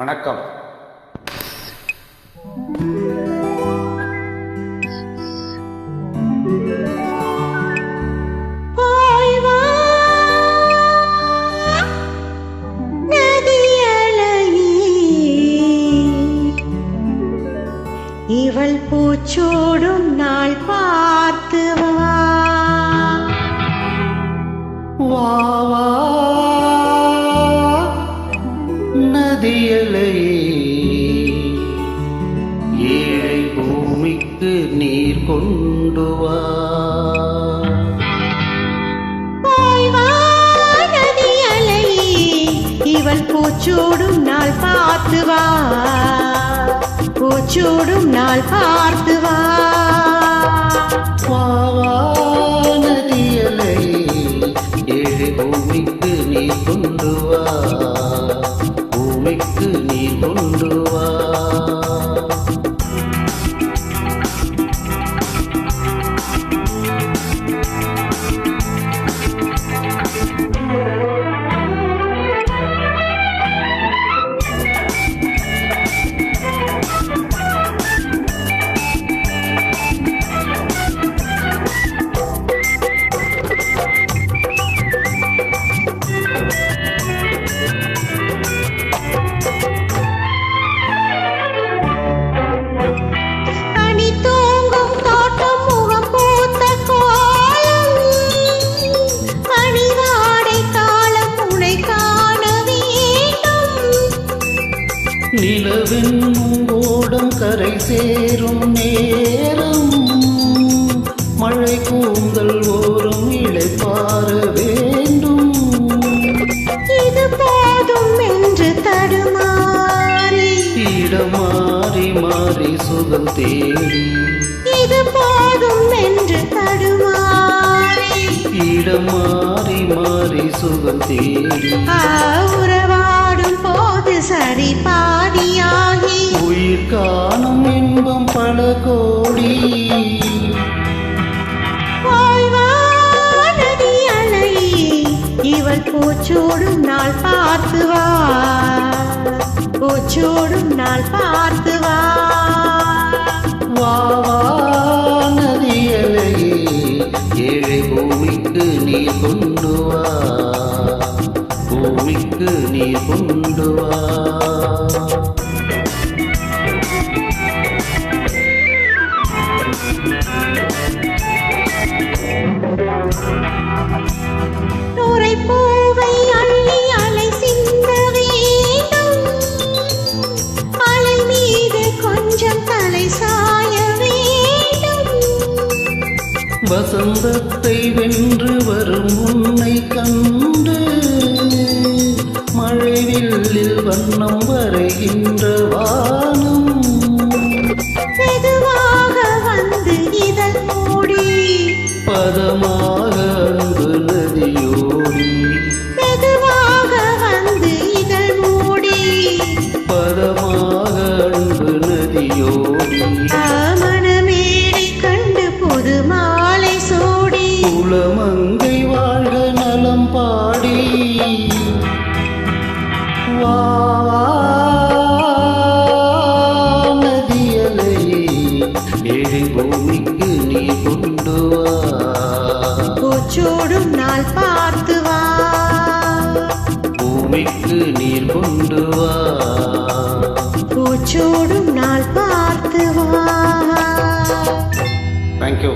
வணக்கம். ஏழை பூமிக்கு நீர் கொண்டு வா. இவள் பூச்சோடும் நாள் பார்த்து வா. பூச்சோடும் நாள் பார்த்து நிலவின் ஓடம் கரை சேரும் நேரம். மழை கூந்தல் ஓரம் இளைப்பாற வேண்டும். இது போதும் என்று தடுமாறி. இடமாறி மாறி சுகம் தேடி. இது போதும் என்று தடுமாறி. இடமாறி மாறி சுகம் தேடி. கோடி. இவள் பூச்சோடும் நாள் பார்த்து வா பூச்சோடும் நாள் பார்த்து வா வா வா நதியலையே ஏழை பூமிக்கு நீ கொண்டு வா பூமிக்கு நீ கொண்டு வா வசந்தத்தை வென்று வரும் உன்னை கண்டு மழைவில்லில் வண்ணம் வரைகின்ற வானம். மெதுவாக நாள் பார்த்து வா பூமிக்கு நீர் கொண்டு வா பூச்சோடும் நாள் பார்த்து வா தேங்க்யூ